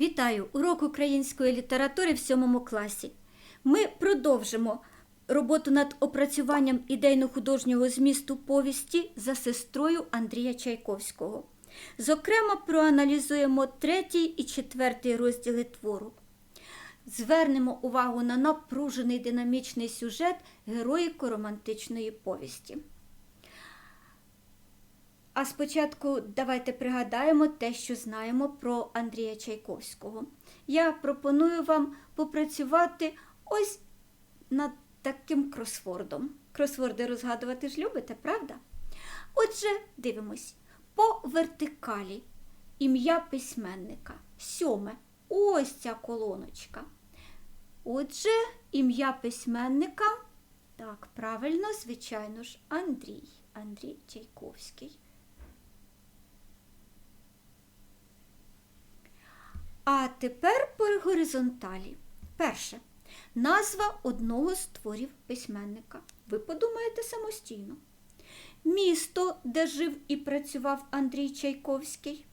Вітаю! Урок української літератури в сьомому класі. Ми продовжимо роботу над опрацюванням ідейно-художнього змісту повісті за сестрою Андрія Чайковського. Зокрема, проаналізуємо третій і четвертий розділи твору. Звернемо увагу на напружений динамічний сюжет героїко-романтичної повісті. А спочатку давайте пригадаємо те, що знаємо про Андрія Чайковського. Я пропоную вам попрацювати ось над таким кросвордом. Кросворди розгадувати ж любите, правда? Отже, дивимось. По вертикалі ім'я письменника. Сьоме. Ось ця колоночка. Отже, ім'я письменника. Так, правильно, звичайно ж, Андрій. Андрій Чайковський. А тепер по горизонталі. Перше. Назва одного з творів письменника. Ви подумаєте самостійно. Місто, де жив і працював Андрій Чайковський.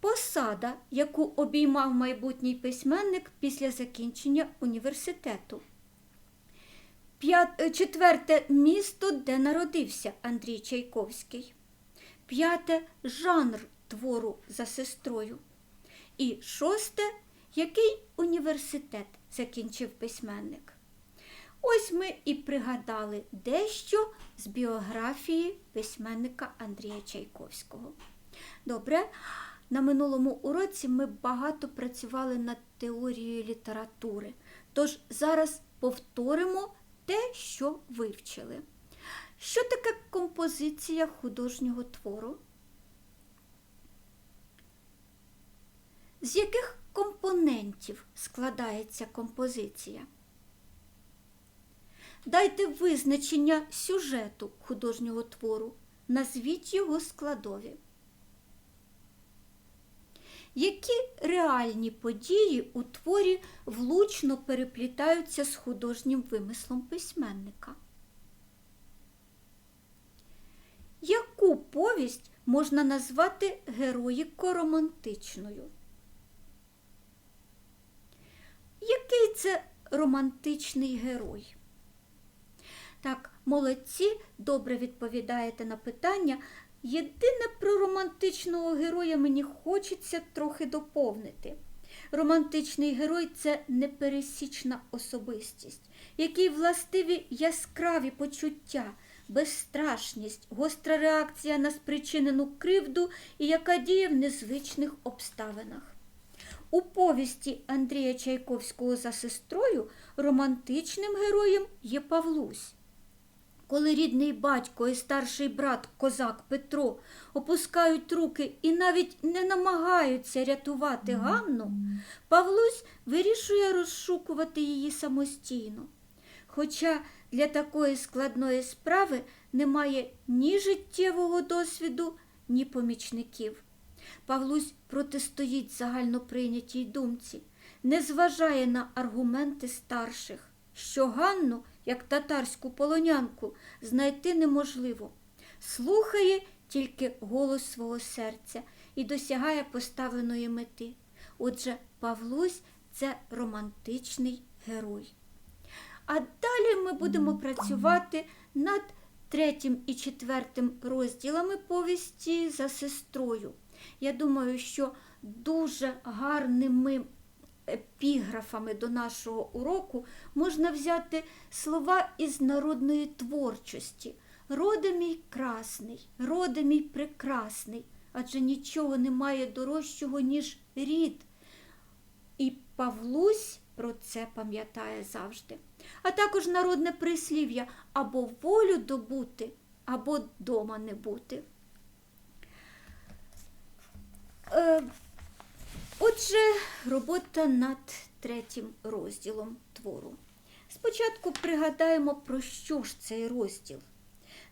Посада, яку обіймав майбутній письменник після закінчення університету. П'ят- Четверте місто, де народився Андрій Чайковський. П'яте жанр твору за сестрою. І шосте, який університет закінчив письменник. Ось ми і пригадали дещо з біографії письменника Андрія Чайковського. Добре, на минулому уроці ми багато працювали над теорією літератури, тож зараз повторимо те, що вивчили. Що таке композиція художнього твору? З яких компонентів складається композиція? Дайте визначення сюжету художнього твору. Назвіть його складові. Які реальні події у творі влучно переплітаються з художнім вимислом письменника? Яку повість можна назвати героїко-романтичною? Який це романтичний герой? Так, молодці, добре відповідаєте на питання. Єдине про романтичного героя мені хочеться трохи доповнити. Романтичний герой це непересічна особистість, якій властиві яскраві почуття, безстрашність, гостра реакція на спричинену кривду і яка діє в незвичних обставинах. У повісті Андрія Чайковського за сестрою романтичним героєм є Павлусь. Коли рідний батько і старший брат козак Петро опускають руки і навіть не намагаються рятувати Ганну, Павлусь вирішує розшукувати її самостійно. Хоча для такої складної справи немає ні життєвого досвіду, ні помічників. Павлусь протистоїть загальноприйнятій думці, не зважає на аргументи старших, що Ганну, як татарську полонянку, знайти неможливо. Слухає тільки голос свого серця і досягає поставленої мети. Отже, Павлусь це романтичний герой. А далі ми будемо працювати над третім і четвертим розділами повісті за сестрою. Я думаю, що дуже гарними епіграфами до нашого уроку можна взяти слова із народної творчості. Роде мій красний, роде мій прекрасний, адже нічого немає дорожчого, ніж рід. І Павлусь про це пам'ятає завжди. А також народне прислів'я або волю добути, або дома не бути. Отже, робота над третім розділом твору. Спочатку пригадаємо, про що ж цей розділ.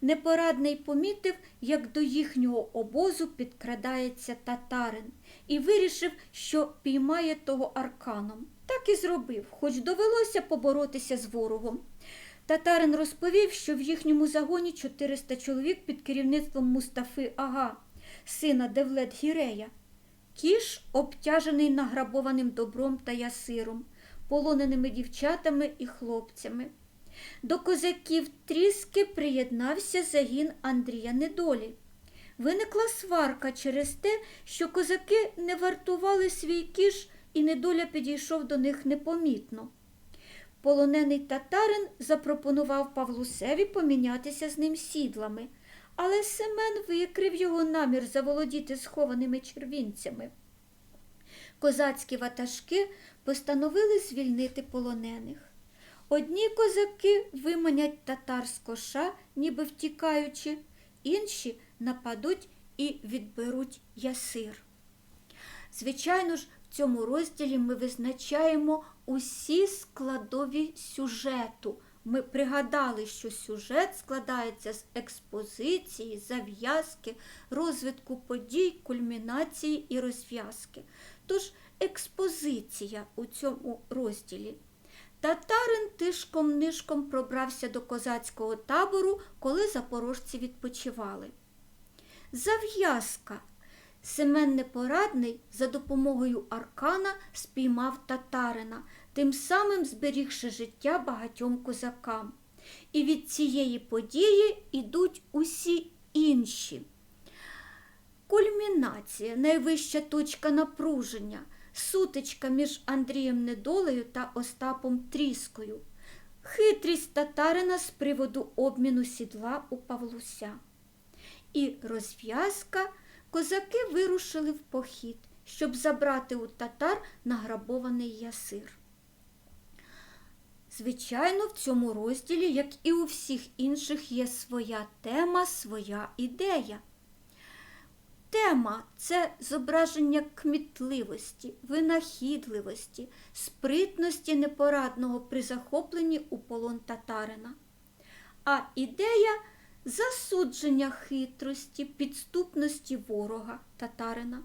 Непорадний помітив, як до їхнього обозу підкрадається татарин, і вирішив, що піймає того арканом. Так і зробив, хоч довелося поборотися з ворогом. Татарин розповів, що в їхньому загоні 400 чоловік під керівництвом Мустафи Ага, сина Девлет Гірея. Кіш обтяжений награбованим добром та ясиром, полоненими дівчатами і хлопцями. До козаків тріски приєднався загін Андрія Недолі. Виникла сварка через те, що козаки не вартували свій кіш, і недоля підійшов до них непомітно. Полонений татарин запропонував Павлусеві помінятися з ним сідлами, але Семен викрив його намір заволодіти схованими червінцями. Козацькі ватажки постановили звільнити полонених. Одні козаки виманять татар з коша, ніби втікаючи, інші нападуть і відберуть ясир. Звичайно ж, в цьому розділі ми визначаємо усі складові сюжету. Ми пригадали, що сюжет складається з експозиції, зав'язки, розвитку подій, кульмінації і розв'язки. Тож експозиція у цьому розділі. Татарин тишком-нишком пробрався до козацького табору, коли запорожці відпочивали. Зав'язка. Семен Непорадний за допомогою аркана спіймав татарина, тим самим зберігши життя багатьом козакам. І від цієї події йдуть усі інші. Кульмінація, найвища точка напруження, сутичка між Андрієм Недолею та Остапом Тріскою, хитрість татарина з приводу обміну сідла у Павлуся. І розв'язка козаки вирушили в похід, щоб забрати у татар награбований ясир. Звичайно, в цьому розділі, як і у всіх інших, є своя тема, своя ідея. Тема це зображення кмітливості, винахідливості, спритності непорадного при захопленні у полон татарина. А ідея засудження хитрості, підступності ворога татарина,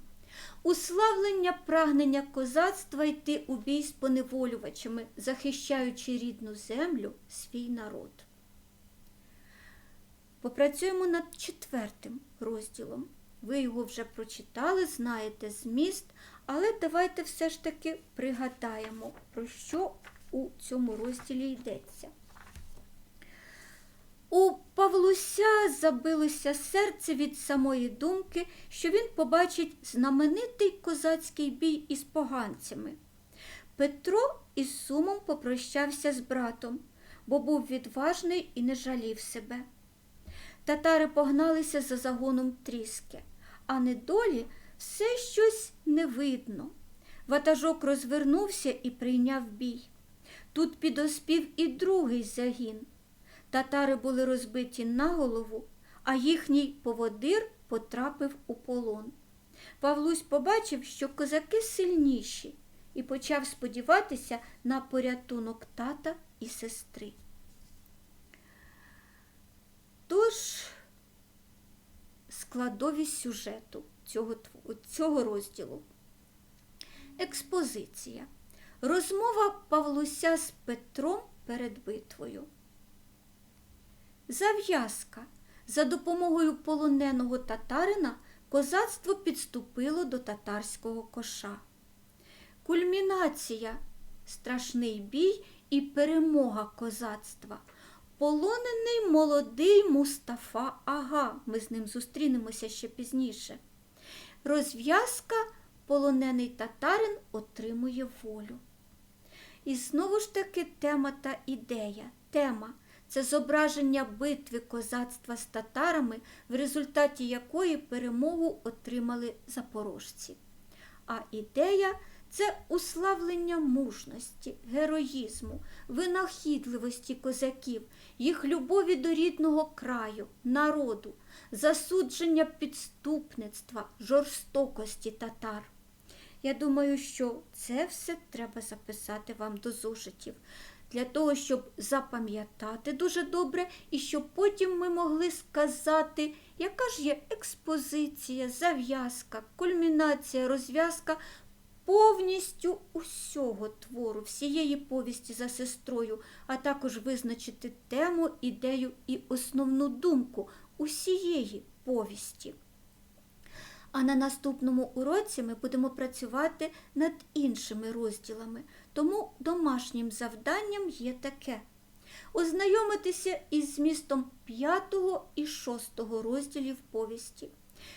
уславлення прагнення козацтва йти у бій з поневолювачами, захищаючи рідну землю, свій народ. Попрацюємо над четвертим розділом. Ви його вже прочитали, знаєте зміст, але давайте все ж таки пригадаємо, про що у цьому розділі йдеться. У Павлуся забилося серце від самої думки, що він побачить знаменитий козацький бій із поганцями. Петро із сумом попрощався з братом, бо був відважний і не жалів себе. Татари погналися за загоном тріски, а недолі все щось не видно. Ватажок розвернувся і прийняв бій. Тут підоспів і другий загін. Татари були розбиті на голову, а їхній поводир потрапив у полон. Павлусь побачив, що козаки сильніші, і почав сподіватися на порятунок тата і сестри. Тож, складовість сюжету цього, цього розділу. Експозиція. Розмова Павлуся з Петром перед битвою. Зав'язка. За допомогою полоненого татарина козацтво підступило до татарського коша. Кульмінація страшний бій і перемога козацтва. Полонений молодий Мустафа Ага. Ми з ним зустрінемося ще пізніше. Розв'язка полонений татарин отримує волю. І знову ж таки тема та ідея. Тема це зображення битви козацтва з татарами, в результаті якої перемогу отримали запорожці. А ідея це уславлення мужності, героїзму, винахідливості козаків, їх любові до рідного краю, народу, засудження підступництва, жорстокості татар. Я думаю, що це все треба записати вам до зошитів, для того, щоб запам'ятати дуже добре, і щоб потім ми могли сказати, яка ж є експозиція, зав'язка, кульмінація, розв'язка повністю усього твору, всієї повісті за сестрою, а також визначити тему, ідею і основну думку усієї повісті. А на наступному уроці ми будемо працювати над іншими розділами. Тому домашнім завданням є таке: ознайомитися із змістом 5 і 6 розділів повісті,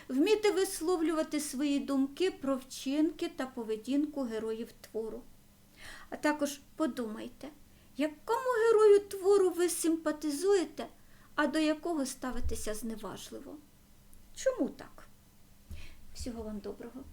вміти висловлювати свої думки про вчинки та поведінку героїв твору. А також подумайте, якому герою твору ви симпатизуєте, а до якого ставитеся зневажливо. Чому так? Всього вам доброго.